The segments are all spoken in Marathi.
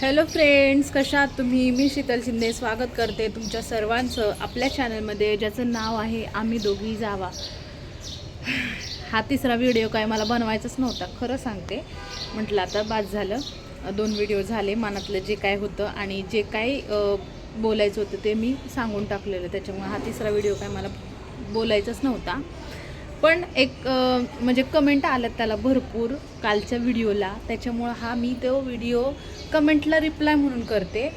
हॅलो फ्रेंड्स कशा आहात तुम्ही? मी शीतल शिंदे स्वागत करते तुमच्या सर्वांचं आपल्या चॅनलमध्ये ज्याचं नाव आहे आम्ही दोघी जावा. हा तिसरा व्हिडिओ काय मला बनवायचाच नव्हता खरं सांगते. म्हटलं आता बाद झालं. दोन व्हिडिओ झाले मनातलं जे काय होतं आणि जे काय बोलायचं होतं ते मी सांगून टाकलेलं. त्याच्यामुळे हा तिसरा व्हिडिओ काय मला बोलायचाच नव्हता. पण एक म्हणजे कमेंट आलं त्याला भरपूर कालच्या व्हिडिओला त्याच्यामुळं हा मी तो व्हिडिओ कमेंटला रिप्लाय म्हणून करते.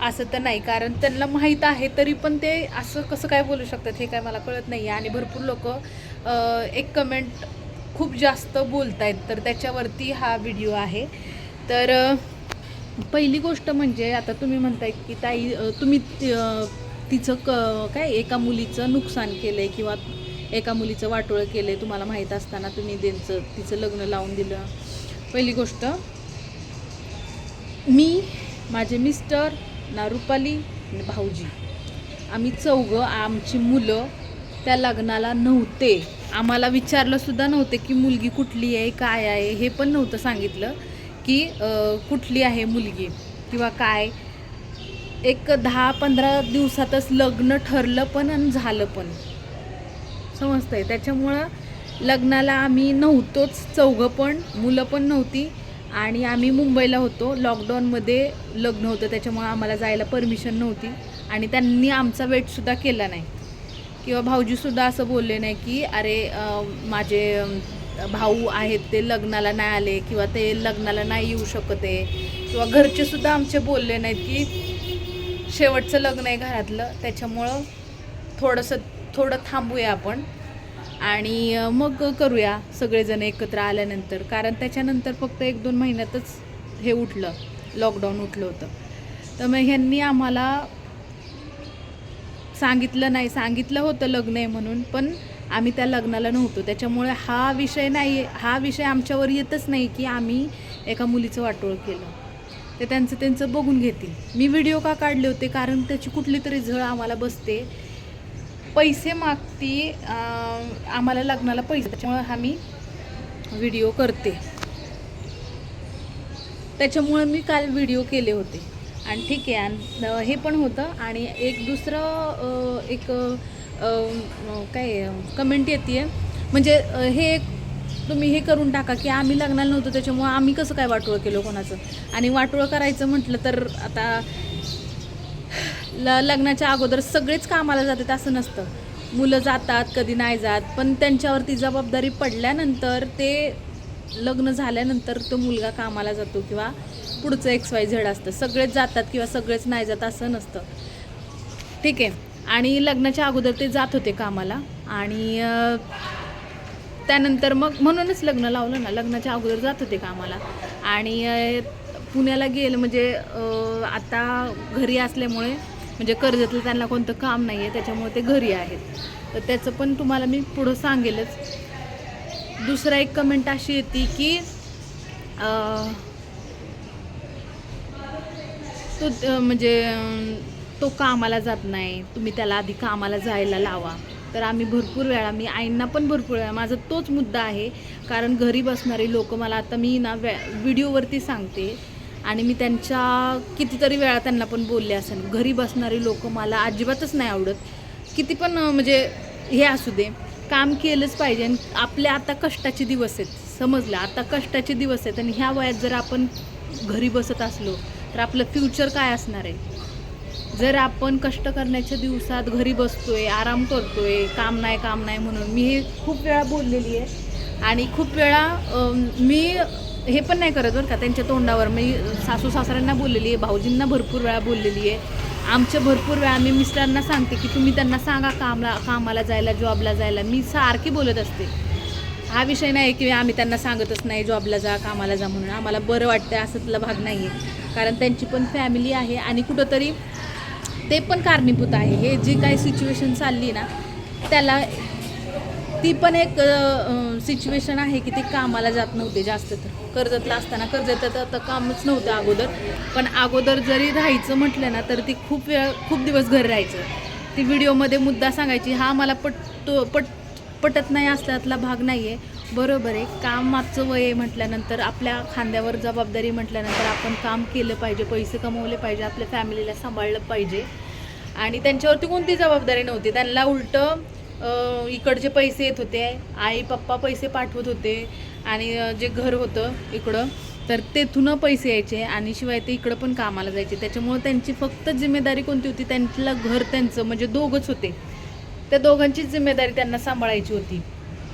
असं तर नाही कारण त्यांना माहीत आहे तरी पण ते असं कसं काय बोलू शकतात हे काय मला कळत नाही आणि भरपूर लोक एक कमेंट खूप जास्त बोलत आहेत तर त्याच्यावरती हा व्हिडिओ आहे. तर पहिली गोष्ट म्हणजे आता तुम्ही म्हणताय की ताई तुम्ही तिचं क काय एका मुलीचं नुकसान केलं आहे किंवा एका मुलीचं वाटोळं केलं आहे तुम्हाला माहीत असताना तुम्ही त्यांचं तिचं लग्न लावून दिलं. पहिली गोष्ट मी माझे मिस्टर नारुपाली आणि भाऊजी आम्ही चौघं आमची मुलं त्या लग्नाला नव्हते. आम्हाला विचारलंसुद्धा नव्हते की मुलगी कुठली आहे काय आहे हे पण नव्हतं सांगितलं की कुठली आहे मुलगी किंवा काय. एक दहा पंधरा दिवसातच लग्न ठरलं पण आणि झालं पण. समजतंय त्याच्यामुळं लग्नाला आम्ही नव्हतोच चौघं पण मुलं पण नव्हती आणि आम्ही मुंबईला होतो. लॉकडाऊनमध्ये लग्न होतं त्याच्यामुळं आम्हाला जायला परमिशन नव्हती आणि त्यांनी आमचा वेटसुद्धा केला नाही. किंवा भाऊजीसुद्धा असं बोलले नाही की अरे माझे भाऊ आहेत ते लग्नाला नाही आले किंवा ते लग्नाला नाही येऊ शकत आहे. किंवा घरचेसुद्धा आमचे बोलले नाहीत की शेवटचं लग्न आहे घरातलं. त्याच्यामुळं थोडंसं थोडं थांबूया आपण. आणि मग करूया सगळेजण एकत्र आल्यानंतर. कारण त्याच्यानंतर फक्त एक दोन महिन्यातच हे उठलं लॉकडाऊन उठलं होतं. तर मग ह्यांनी आम्हाला सांगितलं नाही. सांगितलं होतं लग्न आहे म्हणून पण आम्ही त्या लग्नाला नव्हतो. त्याच्यामुळे हा विषय नाही हा विषय आमच्यावर येतच नाही की आम्ही एका मुलीचं वाटोळ केलं. ते त्यांचं त्यांचं बघून घेतील. मी व्हिडिओ का काढले होते? कारण त्याची कुठली तरी झळ आम्हाला बसते. पैसे मागती आम्हाला लग्नाला पैसे त्याच्यामुळे हा मी व्हिडिओ करते. त्याच्यामुळं मी काल व्हिडिओ केले होते. आणि ठीक आहे आणि हे पण होतं. आणि एक दुसरं एक काय कमेंट येते म्हणजे हे एक तुम्ही हे करून टाका की आम्ही लग्नाला नव्हतो त्याच्यामुळं आम्ही कसं काय वाटोळं केलं कोणाचं? आणि वाटोळं करायचं म्हटलं तर आता ल लग्नाच्या अगोदर सगळेच कामाला जातात असं नसतं. मुलं जातात कधी नाही जात. पण त्यांच्यावरती जबाबदारी पडल्यानंतर ते लग्न झाल्यानंतर तो मुलगा कामाला जातो किंवा पुढचं एक्स वाय झेड असतं. सगळेच जातात किंवा सगळेच नाही जात असं नसतं. ठीक आहे. आणि लग्नाच्या अगोदर ते जात होते कामाला. आणि त्यानंतर मग म्हणूनच लग्न लावलं ना. लग्नाच्या अगोदर जात होते कामाला. आणि पुण्याला गेलं म्हणजे आता घरी असल्यामुळे म्हणजे कर्जतलं त्यांना कोणतं काम नाही आहे त्याच्यामुळे ते घरी आहेत. तर त्याचं पण तुम्हाला मी पुढं सांगेलच. दुसरा एक कमेंट अशी येते की तो म्हणजे तो कामाला जात नाही. तुम्ही त्याला आधी कामाला जायला लावा. तर आम्ही भरपूर वेळा मी आईंना पण भरपूर वेळा माझा तोच मुद्दा आहे. कारण घरी बसणारे लोक मला आता मी ना व्या व्हिडिओवरती सांगते. आणि मी त्यांच्या कितीतरी वेळा त्यांना पण बोलले असेल. घरी बसणारी लोक मला अजिबातच नाही आवडत. किती पण म्हणजे हे असू दे. काम केलंच पाहिजे आणि आपले आता कष्टाचे दिवस आहेत. समजलं? आता कष्टाचे दिवस आहेत आणि ह्या वयात जर आपण घरी बसत असलो तर आपलं फ्युचर काय असणार आहे? जर आपण कष्ट करण्याच्या दिवसात घरी बसतोय आराम करतोय काम नाही काम नाही म्हणून मी हे खूप वेळा बोललेली आहे. आणि खूप वेळा मी हे पण नाही करत बरं का. त्यांच्या तोंडावर मी सासू सासऱ्यांना बोललेली आहे भाऊजींना भरपूर वेळा बोललेली आहे. आमच्या भरपूर वेळा मी मिस्टरांना सांगते की तुम्ही त्यांना सांगा कामला कामाला जायला जॉबला जायला. मी सारखी बोलत असते. हा विषय नाही की आम्ही त्यांना सांगतच नाही जॉबला जा कामाला जा म्हणून. आम्हाला बरं वाटतं असं भाग नाही आहे कारण त्यांची पण फॅमिली आहे आणि कुठंतरी ते पण कारणीभूत आहे. हे जी काही सिच्युएशन चालली ना त्याला ती पण एक सिच्युएशन आहे की ते कामाला जात नव्हते जास्त तर. कर्जतला असताना कर्जत तर कामच नव्हतं अगोदर. पण अगोदर जरी राहायचं म्हटलं ना तर ती खूप वेळ खूप दिवस घरी राहायचं. ती व्हिडिओमध्ये मुद्दा सांगायची हा मला पटतो पट पटत नाही असल्यातला भाग नाही आहे बरोबर आहे. काम मागचं वय आहे म्हटल्यानंतर आपल्या खांद्यावर जबाबदारी म्हटल्यानंतर आपण काम केलं पाहिजे पैसे कमवले पाहिजे आपल्या फॅमिलीला सांभाळलं पाहिजे. आणि त्यांच्यावरती कोणती जबाबदारी नव्हती. त्यांना उलटं इकडचे पैसे येत होते. आई पप्पा पैसे पाठवत होते. आणि जे घर होतं इकडं तर तेथून पैसे यायचे आणि शिवाय ते इकडं पण कामाला जायचे. त्याच्यामुळं त्यांची फक्त जिम्मेदारी कोणती होती? त्यांना घर त्यांचं म्हणजे दोघंच होते. त्या दोघांचीच जिम्मेदारी त्यांना सांभाळायची होती.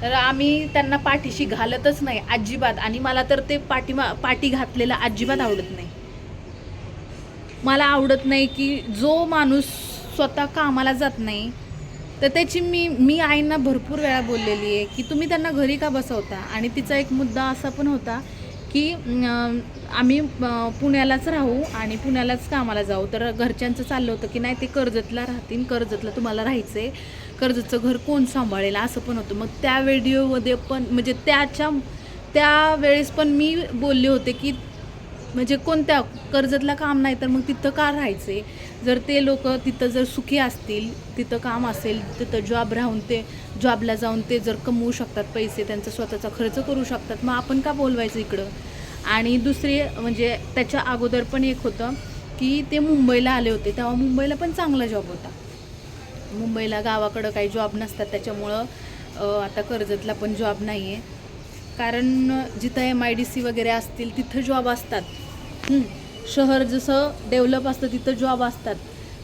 तर आम्ही त्यांना पाठीशी घालतच नाही अजिबात. आणि मला तर ते पाठीमा पाठी घातलेला अजिबात आवडत नाही. मला आवडत नाही की जो माणूस स्वतः कामाला जात नाही तर त्याची मी मी आईंना भरपूर वेळा बोललेली आहे की तुम्ही त्यांना घरी का बसवता? आणि तिचा एक मुद्दा असा पण होता की आम्ही पुण्यालाच राहू आणि पुण्यालाच कामाला जाऊ. तर घरच्यांचं चाललं होतं की नाही ते कर्जतला राहतील कर्जतला तुम्हाला राहायचं आहे कर्जतचं घर कोण सांभाळेल? असं पण होतं. मग त्या व्हिडिओमध्ये पण म्हणजे त्याच्या त्यावेळेस पण मी बोलले होते की म्हणजे कोणत्या कर्जतला काम नाही तर मग तिथं का राहायचे जर ते लोक तिथं जर सुखी असतील तिथं काम असेल तिथं जॉब राहून ते जॉबला जाऊन ते जर कमवू शकतात पैसे त्यांचा स्वतःचा खर्च करू शकतात मग आपण का बोलवायचं इकडं? आणि दुसरी म्हणजे त्याच्या अगोदर पण एक होतं की ते मुंबईला आले होते तेव्हा मुंबईला पण चांगला जॉब होता. मुंबईला गावाकडं काही जॉब नसतात त्याच्यामुळं आता कर्जतला पण जॉब नाही आहे कारण जिथं एम आय डी सी वगैरे असतील तिथं जॉब असतात. शहर जसं डेव्हलप असतं तिथं जॉब असतात.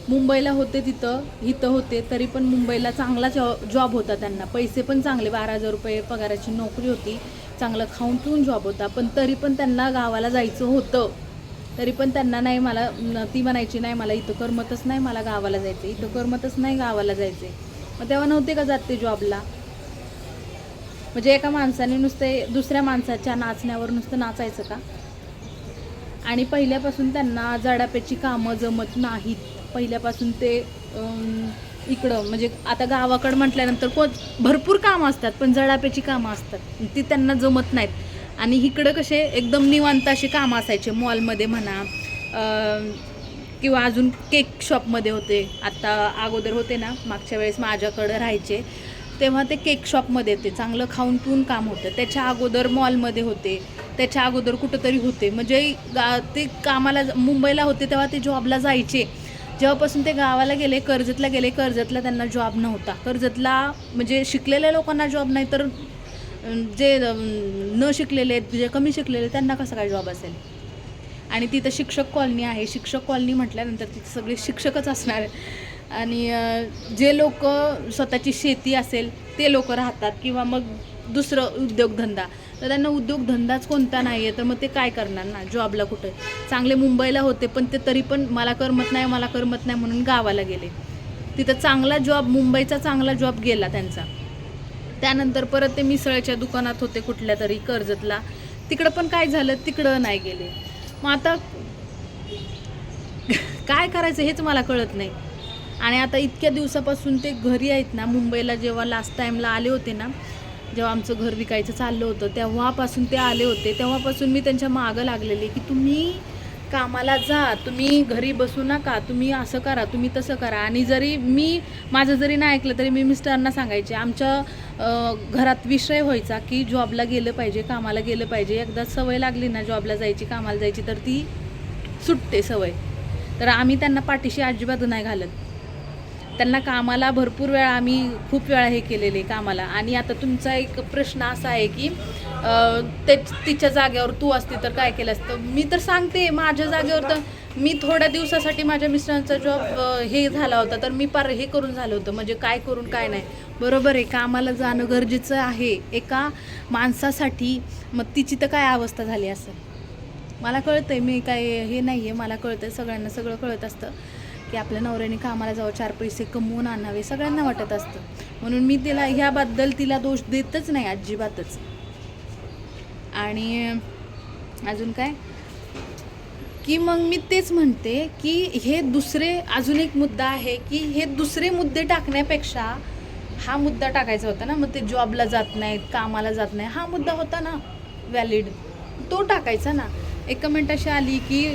मुंबईला होते तिथं इथं होते तरी पण मुंबईला चांगला जॉ जॉब होता त्यांना. पैसे पण चांगले बारा हजार रुपये पगाराची नोकरी होती. चांगलं खाऊन पिऊन जॉब होता. पण तरी पण त्यांना गावाला जायचं होतं. तरी पण त्यांना नाही मला ती म्हणायची नाही मला इथं करमतच नाही मला गावाला जायचं इथं करमतच नाही गावाला जायचे मग तेव्हा नव्हते का जात ते जॉबला म्हणजे एका माणसाने नुसते दुसऱ्या माणसाच्या नाचण्यावर नुसतं नाचायचं का? आणि पहिल्यापासून त्यांना जडाप्याची कामं जमत नाहीत. पहिल्यापासून ते इकडं म्हणजे आता गावाकडं म्हटल्यानंतर कोण भरपूर कामं असतात पण जडाप्याची कामं असतात. ती त्यांना जमत नाहीत. आणि इकडं कसे एकदम निवांत अशी कामं असायचे मॉलमध्ये म्हणा किंवा अजून केक शॉपमध्ये होते. आता अगोदर होते ना मागच्या वेळेस माझ्याकडं राहायचे तेव्हा ते केक शॉपमध्ये होते. चांगलं खाऊन पिऊन काम होतं. त्याच्या अगोदर मॉलमध्ये होते. त्याच्या अगोदर कुठंतरी होते. म्हणजे गा ते कामाला मुंबईला होते तेव्हा ते जॉबला जायचे. जेव्हापासून ते गावाला गेले कर्जतला गेले कर्जतला त्यांना जॉब नव्हता. कर्जतला म्हणजे शिकलेल्या लोकांना जॉब नाही तर जे न शिकलेले आहेत जे कमी शिकलेले त्यांना कसा काय जॉब असेल? आणि तिथं शिक्षक कॉलनी आहे. शिक्षक कॉलनी म्हटल्यानंतर तिथे सगळे शिक्षकच असणार आणि जे लोक स्वतःची शेती असेल ते लोक राहतात. किंवा मग दुसरं उद्योगधंदा. तर त्यांना उद्योगधंदाच कोणता नाही आहे तर मग ते काय करणार ना? जॉबला कुठं? चांगले मुंबईला होते पण ते तरी पण मला करमत नाही मला करमत नाही म्हणून गावाला गेले. तिथं चांगला जॉब मुंबईचा चांगला जॉब गेला त्यांचा. त्यानंतर परत ते मिसळच्या दुकानात होते कुठल्या तरी कर्जतला. तिकडं पण काय झालं? तिकडं नाही गेले. मग आता काय करायचं हेच मला कळत नाही. आणि आता इतक्या दिवसापासून ते घरी आहेत ना मुंबईला जेव्हा लास्ट टाईमला आले होते ना जेव्हा आमचं घर विकायचं चाललं होतं तेव्हापासून ते आले होते. तेव्हापासून मी त्यांच्या मागं लागलेली की तुम्ही कामाला जा तुम्ही घरी बसू नका तुम्ही असं करा तुम्ही तसं करा. आणि जरी मी माझं जरी नाही ऐकलं तरी मी मिस्टरांना सांगायचे आमच्या घरात विषय व्हायचा की जॉबला गेलं पाहिजे कामाला गेलं पाहिजे. एकदा सवय लागली ना जॉबला जायची कामाला जायची तर ती सुटते सवय. तर आम्ही त्यांना पाठीशी अजिबात नाही घालत. त्यांना कामाला भरपूर वेळा आम्ही खूप वेळा हे केलेले कामाला. आणि आता तुमचा एक प्रश्न असा आहे की ते तिच्या जागेवर तू असती तर काय केलं असतं? मी तर सांगते माझ्या जागेवर तर मी थोड्या दिवसासाठी माझ्या मिस्टरांचा जॉब हे झाला होता तर मी पार हे करून झालं होतं. म्हणजे काय करून काय नाही. बरोबर आहे कामाला जाणं गरजेचं आहे. एका माणसासाठी मग तिची तर काय अवस्था झाली असं मला कळतं आहे मी काय हे नाही आहे मला कळतं आहे सगळ्यांना सगळं कळत असतं. की आपल्या नवऱ्याने कामाला जावं चार पैसे कमवून आणावे सगळ्यांना वाटत असतं. म्हणून मी तिला ह्याबद्दल तिला दोष देतच नाही अजिबातच. आणि अजून काय? की मग मी तेच म्हणते की हे दुसरे अजून एक मुद्दा आहे की हे दुसरे मुद्दे टाकण्यापेक्षा हा मुद्दा टाकायचा होता ना मग ते जॉबला जात नाहीत कामाला जात नाही हा मुद्दा होता ना व्हॅलिड तो टाकायचा ना. एक कमेंट अशी आली की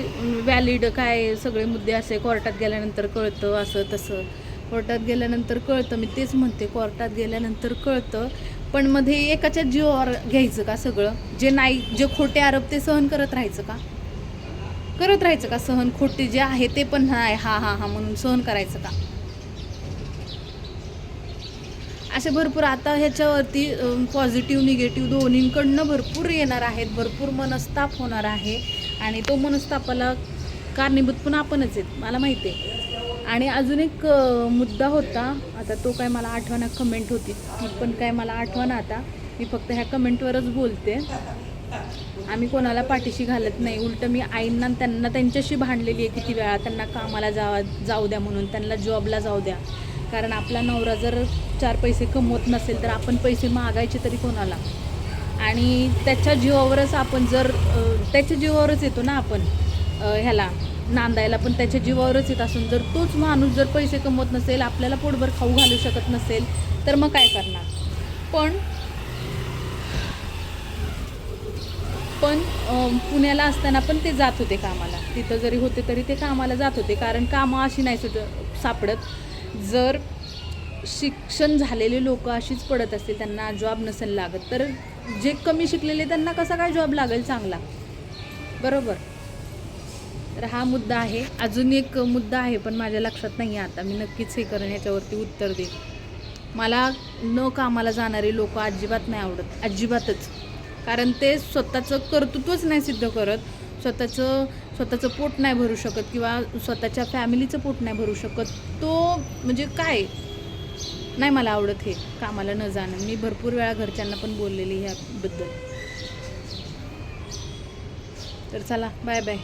व्हॅलिड काय सगळे मुद्दे असे कोर्टात गेल्यानंतर कळतं असं तसं. कोर्टात गेल्यानंतर कळतं मी तेच म्हणते कोर्टात गेल्यानंतर कळतं. पण मध्ये एकाच्या जीवावर घ्यायचं का सगळं? जे नाही जे खोटे आरोप ते सहन करत राहायचं का? करत राहायचं का सहन? खोटे जे आहे ते पण नाही हा हा हा म्हणून सहन करायचं का? असे भरपूर आता ह्याच्यावरती पॉझिटिव्ह निगेटिव्ह दोन्हींकडनं भरपूर येणार आहेत. भरपूर मनस्ताप होणार आहे. आणि तो मनस्तापाला कारणीभूत पण आपणच आहेत मला माहिती आहे. आणि अजून एक मुद्दा होता. आता तो काय मला आठवणा कमेंट होती. ती पण काय मला आठवणा आता. मी फक्त ह्या कमेंटवरच बोलते. आम्ही कोणाला पाठीशी घालत नाही. उलट मी आईंना त्यांना त्यांच्याशी भांडलेली आहे किती वेळा. त्यांना कामाला जावा जाऊ द्या म्हणून. त्यांना जॉबला जाऊ द्या. कारण आपला नवरा जर चार पैसे कमवत नसेल तर आपण पैसे मागायचे तरी कोणाला? आणि त्याच्या जीवावरच आपण जर त्याच्या जीवावरच येतो ना आपण ह्याला नांदायला पण त्याच्या जीवावरच येत असून जर तोच माणूस जर पैसे कमवत नसेल आपल्याला पोटभर खाऊ घालू शकत नसेल तर मग काय करणार? पण पण पुण्याला असताना पण ते जात होते कामाला. तिथं जरी होते तरी ते कामाला जात होते कारण कामं अशी नाही सुट सापडत. जर शिक्षण झालेले लोक अशीच पडत असतील त्यांना जॉब नसेल लागत तर जे कमी शिकलेले त्यांना कसा काय जॉब लागेल चांगला? बरोबर? तर हा मुद्दा आहे. अजून एक मुद्दा आहे पण माझ्या लक्षात नाही आहे आता. मी नक्कीच हे करेन याच्यावरती उत्तर देईन. मला न कामाला जाणारे लोक अजिबात नाही आवडत. अजिबातच. कारण ते स्वतःचं कर्तृत्वच नाही सिद्ध करत. स्वतःचं स्वतःचं पोट नाही भरू शकत किंवा स्वतःच्या फॅमिलीचं पोट नाही भरू शकत तो म्हणजे काय? नाही मला आवडत हे कामाला न जाणं. मी भरपूर वेळा घरच्यांना पण बोललेली ह्याबद्दल. तर चला बाय बाय.